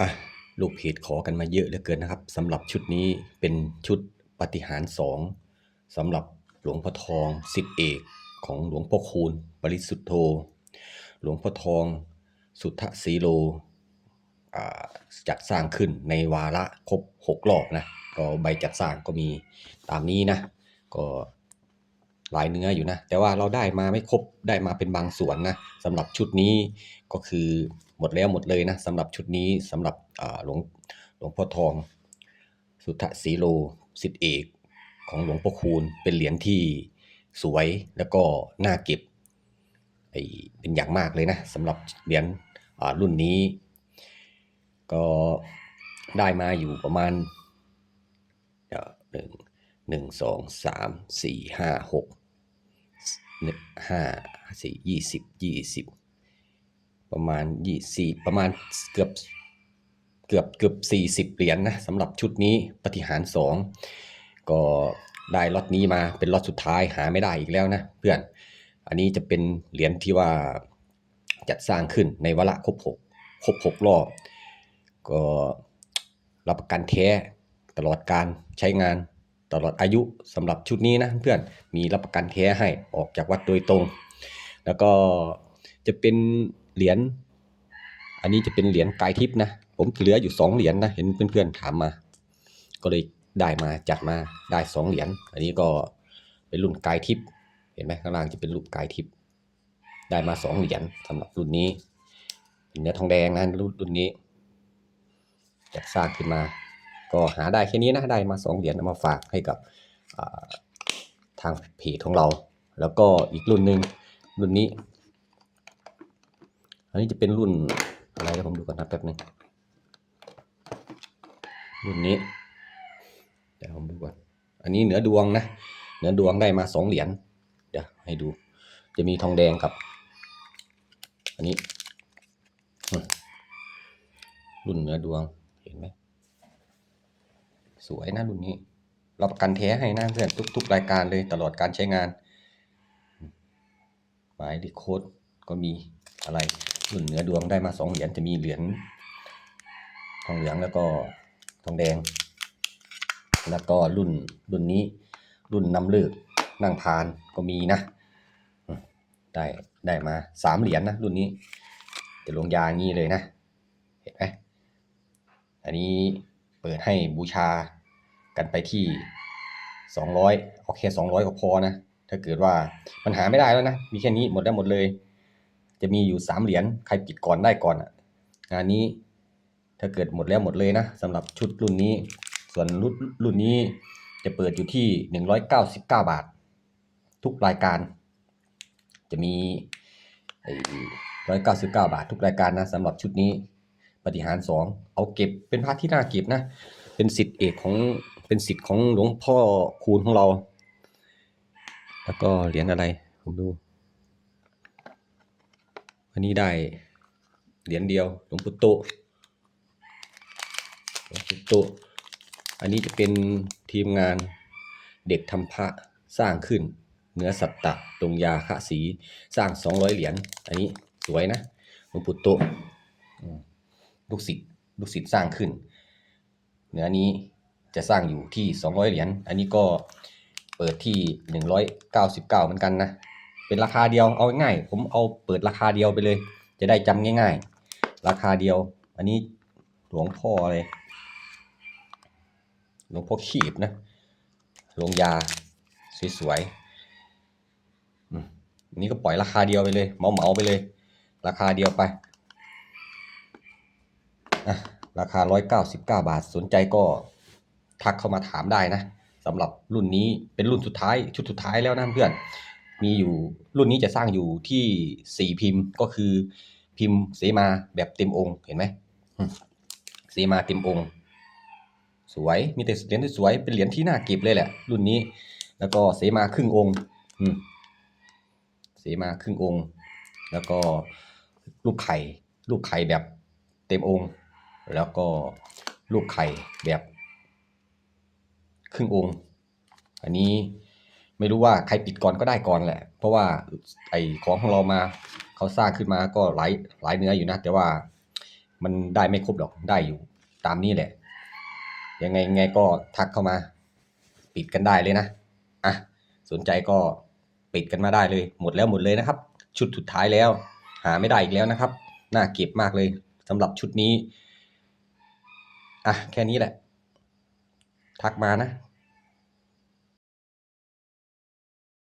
อะลูกเพจขอกันมาเยอะเหลือเกินนะครับสำหรับชุดนี้เป็นชุดปฏิหารสองสำหรับหลวงพ่อทองสิทธิเอกของหลวงพ่อคูณปริสุทธโธ หลวงพ่อทองสุทธสีโลจัดสร้างขึ้นในวาระครบหกรอบนะก็ใบจัดสร้างก็มีตามนี้นะ ก็ หลายเนื้ออยู่นะ แต่ว่าเราได้มาไม่ครบได้มาเป็นบางส่วนนะสำหรับชุดนี้ก็คือหมดแล้วหมดเลยนะสำหรับชุดนี้สำหรับหลวงหลวงพ่อทอง สุทธสีโลสิทธิเอกของหลวงพ่อคูณเป็นเหรียญที่สวยแล้วก็น่าเก็บเป็นอย่างมากเลยนะสำหรับเหรียญรุ่นนี้ ก็ได้มาอยู่ประมาณเอ่อหนึ่งหนึ่งสองสามสี่ห้าหก หนึ่งห้าสี่ยี่สิบยี่สิบประมาณยี่สี่ประมาณเกือบเกือบเกือบสี่สิบเหรียญนะสำหรับชุดนี้ปฏิหารสองก็ได้ล็อตนี้มาเป็นล็อตสุดท้ายหาไม่ได้อีกแล้วนะเพื่อน อันนี้จะเป็นเหรียญที่ว่าจัดสร้างขึ้นในวาระครบหกครบหกรอบ ก็รับประกันแท้ตลอดการใช้งาน ตลอดอายุสำหรับชุดนี้นะเพื่อนมีรับประกันแท้ให้ออกจากวัดโดยตรง แล้วก็จะเป็นเหรียญอันนี้จะเป็นเหรียญกายทิพย์นะ ผมเหลืออยู่สองเหรียญนะเห็นเพื่อนๆถามมา ก็เลยได้มาจัดมาได้สองเหรียญอันนี้ก็เป็นรุ่นกายทิพย์เห็นไหมข้างล่างจะเป็นรูปกายทิพย์ได้มาสองเหรียญสำหรับรุ่นนี้เป็นเนื้อทองแดงนะรุ่นรุ่นนี้จัดสร้างขึ้นมา ก็หาได้แค่นี้นะได้มาสองเหรียญมาฝากให้กับทางเพจของเรา แล้วก็อีกรุ่นหนึ่งรุ่นนี้ อันนี้จะเป็นรุ่นอะไรนะผมดูก่อนนะแป๊บนึงรุ่นนี้เดี๋ยวผมดูก่อนอันนี้เหนือดวงนะเหนือดวงได้มาสองเหรียญเดี๋ยวให้ดู จะมีทองแดงกับ อันนี้รุ่นเหนือดวงเห็นไหม สวยนะรุ่นนี้ เรับประกันแท้ให้นะเพื่อนทุก ๆ รายการเลยตลอดการใช้งาน หมายเลขโค้ดก็มีอะไรรุ่นเหนือดวงได้มาสองเหรียญจะมีเหรียญทองเหลืองแล้วก็ทองแดง แล้วก็รุ่นรุ่นนี้ รุ่นนำเลิกนั่งพานก็มีนะ ได้ได้มาสามเหรียญนะรุ่นนี้จะลงยางี้เลยนะ เห็นไหมอันนี้เปิดให้บูชา กันไปที่สองร้อยเอาแค่สองร้อยก็พอนะ ถ้าเกิดว่ามันหาไม่ได้แล้วนะ มีแค่นี้หมดได้หมดเลย จะมีอยู่สามเหรียญใครปิดก่อนได้ก่อนอะงานนี้ถ้าเกิดหมดแล้วหมดเลยนะสำหรับชุดรุ่นนี้ ส่วนรุ่นรุ่นนี้จะเปิดอยู่ที่หนึ่งร้อยเก้าสิบเก้าบาท ทุกรายการ จะมีร้อยเก้าสิบเก้าบาท ทุกรายการนะสำหรับชุดนี้ปฏิหารย์สองเอาเก็บเป็นพระที่น่าเก็บนะ เป็นสิทธิเอกของ เป็นสิทธิ์ของหลวงพ่อคูณของเรา แล้วก็เหรียญอะไร ผมดู อันนี้ได้เหรียญเดียว หลวงปู่โตหลวงปู่โตอันนี้จะเป็นทีมงานเด็กทำพระสร้างขึ้นเนื้อสัตตะตรงยาคะสีสร้าง 200 เหรียญอันนี้สวยนะหลวงปู่โตลูกศิษย์ลูกศิษย์สร้างขึ้น เนื้อนี้ จะสร้างอยู่ที่ 200 เหรียญ อันนี้ก็เปิดที่ 199 เหมือนกันนะ เป็นราคาเดียวเอาง่ายผมเอาเปิดราคาเดียวไปเลย จะได้จำง่าย ๆ ราคาเดียว อันนี้หลวงพ่ออะไรหลวงพ่อขีบนะลงยาสวยๆอันนี้ก็ปล่อยราคาเดียวไปเลยเหมาๆไปเลย ราคาเดียวไปอะราคา 199 บาท สนใจก็ ทักเข้ามาถามได้นะสำหรับรุ่นนี้เป็นรุ่นสุดท้ายชุดสุดท้ายแล้วนะเพื่อน มีอยู่รุ่นนี้จะสร้างอยู่ที่ 4 พิมพ์ก็คือพิมพ์เสมาแบบเต็มองค์เห็นไหมเสมาเต็มองค์ สวยมีแต่เหรียญที่สวยเป็นเหรียญที่น่าเก็บเลยแหละ รุ่นนี้ แล้วก็เสมาครึ่งองค์เสมาครึ่งองค์ แล้วก็ลูกไข่ลูกไข่แบบเต็มองค์ แล้วก็ลูกไข่แบบ ครึ่งองค์ อันนี้ไม่รู้ว่าใครปิดก่อนก็ได้ก่อนแหละ เพราะว่าไอของของเรามาเขาสร้างขึ้นมาก็หลายหลายเนื้ออยู่นะ แต่ว่ามันได้ไม่ครบหรอกได้อยู่ตามนี้แหละ ยังไงไงก็ทักเข้ามา ปิดกันได้เลยนะอะสนใจก็ปิดกันมาได้เลย หมดแล้วหมดเลยนะครับ ชุดสุดท้ายแล้ว หาไม่ได้อีกแล้วนะครับน่าเก็บมากเลยสำหรับชุดนี้อะแค่นี้แหละ ทักมานะ